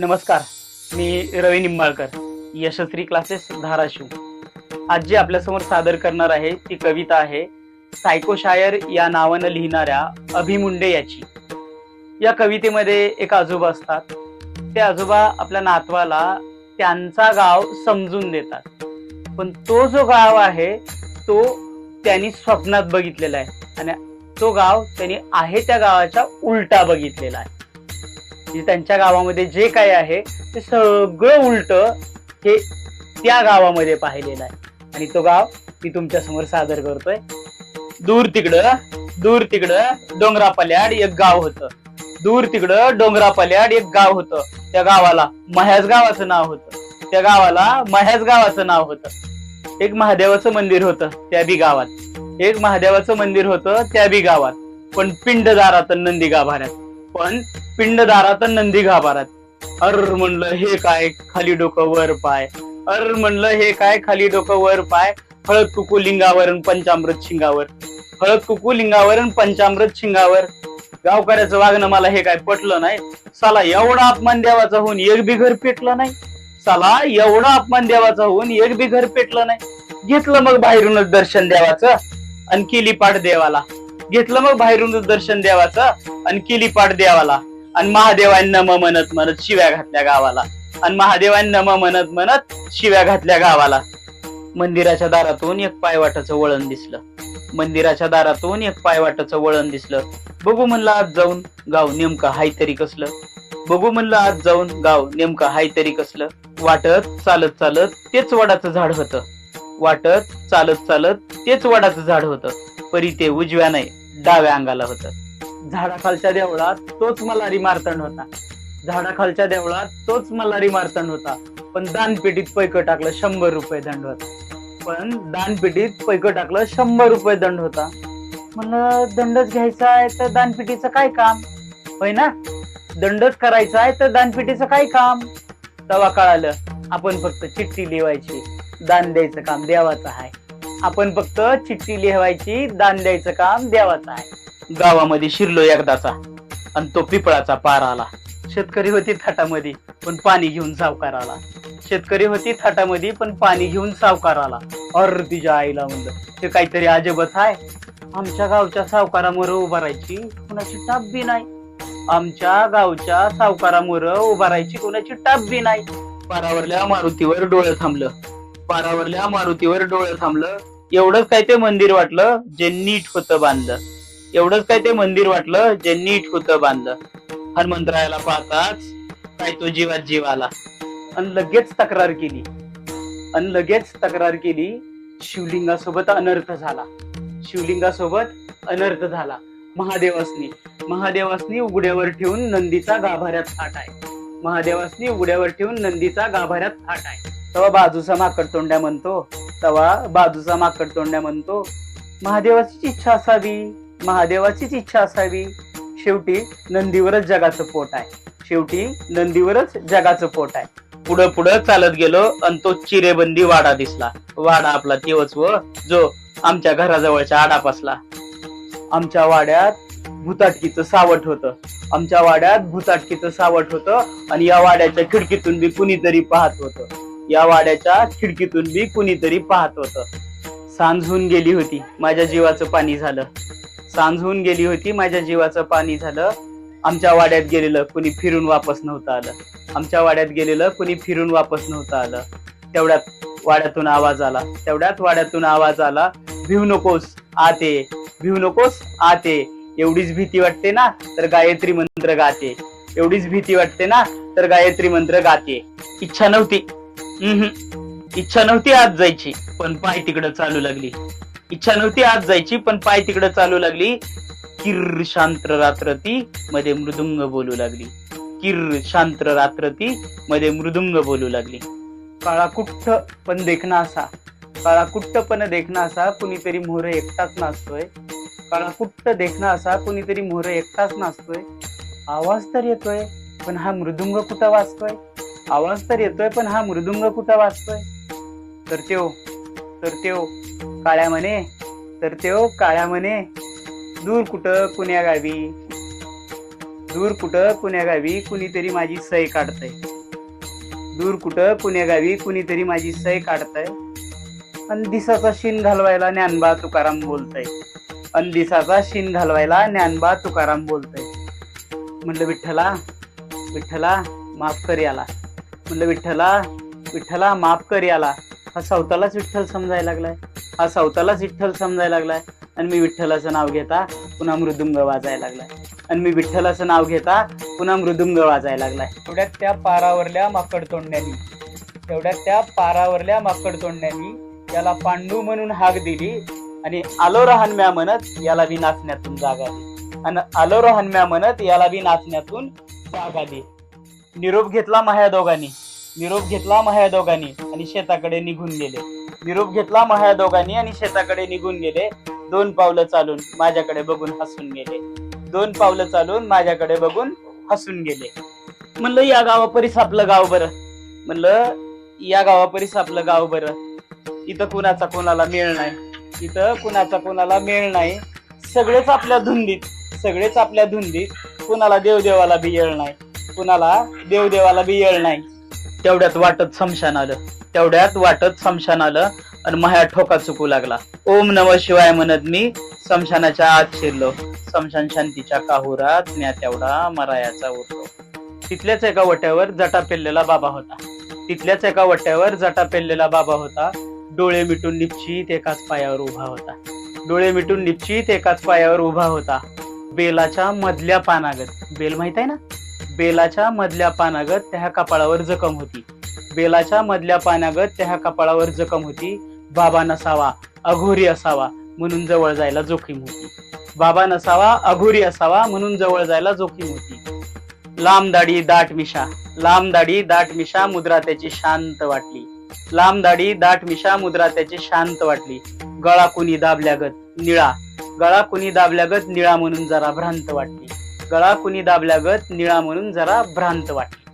नमस्कार मी रवी निंबाळकर यशस्वी क्लासेस धाराशिव. आज जी आपल्यासमोर सादर करणार आहे ती कविता आहे सायको शायर या नावानं लिहिणाऱ्या अभिमुंडे याची. या कवितेमध्ये एक आजोबा असतात. ते आजोबा आपल्या नातवाला त्यांचा गाव समजून देतात. पण तो जो गाव आहे तो त्यांनी स्वप्नात बघितलेला आहे. आणि तो गाव त्यांनी आहे त्या गावाच्या उलटा बघितलेला आहे. म्हणजे त्यांच्या गावामध्ये जे काय आहे ते सगळं उलट हे त्या गावामध्ये पाहिलेलं आहे. आणि तो गाव मी तुमच्यासमोर सादर करतोय. दूर तिकडं दूर तिकडं डोंगरापल्याड एक गाव होतं. दूर तिकडं डोंगरापल्याड एक गाव होतं. त्या गावाला मह्याच गावाचं नाव होतं. त्या गावाला मह्याच गावाचं नाव होतं. एक महादेवाचं मंदिर होतं त्या बी गावात. एक महादेवाचं मंदिर होतं त्या बी गावात. पण पिंडदारात नंदी गाभाऱ्यात पण पिंडदारात नंदी गाभारात अर म्हणलं हे काय? खाली डोकं वर पाय. अर म्हणलं हे काय? खाली डोकं वर पाय. हळद कुकू लिंगावरण पंचामृत शिंगावर. हळद कुकू लिंगावरण पंचामृत शिंगावर. गावकऱ्याचं वागणं मला हे काय पटलं नाही. साला एवढा अपमान देवाचा होऊन एक बी घर पेटलं नाही. साला एवढा अपमान देवाचा होऊन एक बी घर पेटलं नाही. घेतलं मग बाहेरूनच दर्शन देवाचं आणि केली पाठ देवाला. घेतलं मग बाहेरूनच दर्शन देवाचं आणि केली पाठ देवाला. आणि महादेवांना म म्हणत म्हणत शिव्या घातल्या गावाला. आणि महादेवांना म म्हणत म्हणत शिव्या घातल्या गावाला. मंदिराच्या दारातून एक पायवाटाचं वळण दिसलं. मंदिराच्या दारातून एक पायवाटाचं वळण दिसलं. बघू म्हणलं आज जाऊन गाव नेमकं हाय तरी कसलं? बघू म्हणलं आज जाऊन गाव नेमकं हाय तरी कसलं? वाटत चालत चालत तेच वडाचं झाड होतं. वाटत चालत चालत तेच वडाचं झाड होतं. परी ते उजव्या नाही डाव्या अंगाला होतं. झाडाखालच्या देवळात तोच मल्हारी मारतंड होता. झाडाखालच्या देवळात तोच मल्हारी मारतंड होता. पण दानपेटीत पैक टाकलं शंभर रुपये दंड होता. पण दानपेटीत पैक टाकलं शंभर रुपये दंड होता. म्हणलं दंडच घ्यायचा आहे तर दानपेटीचं काय काम? होय ना? दंडच करायचा आहे तर दानपेटीचं काय काम? तवा कळालं आपण फक्त चिठ्ठी लिवायची दान द्यायचं काम देवाचं आहे. आपण फक्त चिठ्ठी लिहायची दान द्यायचं काम देवाचं आहे. गावामध्ये शिरलो एकदाचा. आणि तो पिपळाचा पार आला. शेतकरी होती थाटामध्ये पण पाणी घेऊन सावकार आला. शेतकरी होती थाटामध्ये पण पाणी घेऊन सावकार आला. अर तिच्या आईला म्हणलं ते काहीतरी अजबच आहे आमच्या गावच्या सावकारामुळे उभारायची कुणाची टाप बी नाही. आमच्या गावच्या सावकारामुळे उभारायची कुणाची टाप बी नाही. पारावरल्या मारुतीवर डोळं थांबलं. पारावरल्या मारुतीवर डोळं थांबलं. एवढंच काय ते मंदिर वाटलं जे नीट होतं बांधलं. एवढंच काय ते मंदिर वाटलं ज्यांनी इटकुत बांधलं. हनुमंतरायाला पाहताच काय तो जीवात जीव आला. आणि लगेच तक्रार केली. आणि लगेच तक्रार केली शिवलिंगासोबत अनर्थ झाला. शिवलिंगासोबत अनर्थ झाला. महादेवासनी. महादेवासनी उघड्यावर ठेवून नंदीचा गाभाऱ्यात थाट आहे. महादेवासनी उघड्यावर ठेवून नंदीचा गाभाऱ्यात थाट आहे. तेव्हा बाजूचा माकड तोंड्या म्हणतो. तेव्हा बाजूचा माकड तोंड्या म्हणतो. महादेवाची इच्छा असावी. महादेवाचीच इच्छा असावी. शेवटी नंदीवरच जगाचं पोट आहे. शेवटी नंदीवरच जगाचं पोट आहे. पुढं पुढं चालत गेलो आणि तो चिरेबंदी वाडा दिसला. वाडा आपला तेवच व जो आमच्या घराजवळच्या आडापासला आमच्या वाड्यात भूताटकीचं सावट होतं. आमच्या वाड्यात भूताटकीचं सावट होतं आणि या वाड्याच्या खिडकीतून बी कुणीतरी पाहत होतं. या वाड्याच्या खिडकीतून बी कुणीतरी पाहत होतं. सांज होऊन गेली होती. माझ्या जीवाचं पाणी झालं. सांजून गेली होती. माझ्या जीवाचं पाणी झालं. आमच्या वाड्यात गेलेलं कुणी फिरून वापस नव्हतं आलं. आमच्या वाड्यात गेलेलं कुणी फिरून वापस नव्हतं आलं. तेवढ्यात वाड्यातून आवाज आला. तेवढ्यात वाड्यातून आवाज आला भिव नकोस आते भिवू नकोस आते एवढीच भीती वाटते ना तर गायत्री मंत्र गाते एवढीच भीती वाटते ना तर गायत्री मंत्र गाते इच्छा नव्हती. हम्म. इच्छा नव्हती आज जायची. पण पाय तिकडं चालू लागली. इच्छा नव्हती आज जायची पण पाय तिकडं चालू लागली. किर्र शांत रात्र ती मध्ये मृदुंग बोलू लागली. किर शांत रात्र ती मध्ये मृदुंग बोलू लागली. काळाकुठ्ठ पण देखना असा काळा पण देखना असा कुणीतरी मोहर एकटाच नाचतोय. काळा देखना असा कुणीतरी मोहर एकटाच नाचतोय. आवाज तर येतोय पण हा मृदुंग कुठं वाचतोय? आवाज तर येतोय पण हा मृदुंग कुठं वाचतोय? तर त्यो तर त्यो काळ्या म्हणे तर त्यो काळ्या म्हणे दूर कुठं कुण्या गावी? दूर कुठं कुण्या गावी कुणीतरी माझी सय काढतय. दूर कुठं कुण्या गावी कुणीतरी माझी सय काढतय. अन दिसाचा शिन घालवायला ज्ञानबा तुकाराम बोलतय. अन दिसाचा शिन घालवायला ज्ञानबा तुकाराम बोलतय. म्हणलं विठ्ठला विठ्ठला माफ कर याला. म्हणलं विठ्ठला विठ्ठला माफ कर याला. हा सावतालाच विठ्ठल समजायला लागलाय. हा सावतालाच विठ्ठल समजायला लागलाय. आणि मी विठ्ठलाचं नाव घेता पुन्हा मृदुंग वाजायला लागलाय. आणि मी विठ्ठलाचं नाव घेता पुन्हा मृदुंग वाजायला लागलाय. तेवढ्यात त्या पारावरल्या माकड तोंडण्यानी तेवढ्यात त्या पारावरल्या माकड तोंडण्यानी याला पांडू म्हणून हाक दिली आणि आलो रहानम्या म्हणत याला बी नाचण्यातून जागा आली आणि आलो म्या म्हणत याला बी नाचण्यातून जागा आली निरोप घेतला माह्या दोघांनी. निरोप घेतला माह्या दोघांनी आणि शेताकडे निघून गेले. निरोप घेतला माह्या दोघांनी आणि शेताकडे निघून गेले. दोन पावलं चालून माझ्याकडे बघून हसून गेले. दोन पावलं चालून माझ्याकडे बघून हसून गेले. म्हणलं या गावापरीस आपलं गाव बरं. म्हणलं या गावापरीस आपलं गाव बरं. इथं कुणाचा कोणाला मेळ नाही. इथं कुणाचा कोणाला मेळ नाही. सगळेच आपल्या धुंदीत सगळेच आपल्या धुंदीत कुणाला देवदेवाला बी येळ नाही. कुणाला देवदेवाला बी येळ नाही. तेवढ्यात वाटत समशान आलं. तेवढ्यात वाटत समशान आलं आणि माया ठोका चुकू लागला. ओम नम शिवाय म्हणत मी समशानाच्या आत शिरलो. समशान शांतीच्या काहुरात म्या तेवढा मरायाचा उरलो. तिथल्याच एका वट्यावर जटा पेललेला बाबा होता. तिथल्याच एका वट्यावर जटा पेललेला बाबा होता. डोळे मिटून निश्चित एकाच पायावर उभा होता. डोळे मिटून निश्चित एकाच पायावर उभा होता. बेलाच्या मधल्या पानागत. बेल माहीत आहे ना? बेलाच्या मधल्या पानागत त्या कपाळावर जखम होती. बेलाच्या मधल्या पानागत त्या कपाळावर जखम होती. बाबा नसावा अघोरी असावा म्हणून जवळ जायला जोखीम होती. बाबा नसावा अघोरी असावा म्हणून जवळ जायला जोखीम होती. लांब दाढी दाट मिशा. लांब दाढी दाट मिशा मुद्रा त्याची शांत वाटली. लांब दाढी दाट मिशा मुद्रा त्याची शांत वाटली. गळा कुणी दाबल्यागत निळा. गळा कुणी दाबल्यागत निळा म्हणून जरा भ्रांत वाटली. गळा कुणी दाबल्यागत निळा म्हणून जरा भ्रांत वाटली.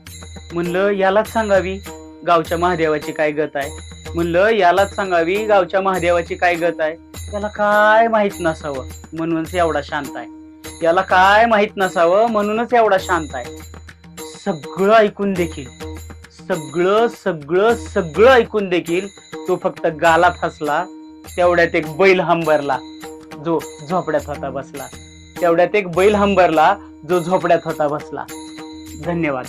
म्हणलं यालाच सांगावी गावच्या महादेवाची काय गत आहे? म्हणलं यालाच सांगावी गावच्या महादेवाची काय गत आहे? त्याला काय माहीत नसावं म्हणूनच एवढा शांत आहे. याला काय माहीत नसावं म्हणूनच एवढा शांत आहे. सगळं ऐकून देखील सगळं सगळं सगळं ऐकून देखील तो फक्त गालात हसला तेवढ्यात एक बैल हंबरला जो झोपड्यात होता बसला. तेवढ्यात एक बैल हंबरला जो झोपड्यात होता बसला. धन्यवाद.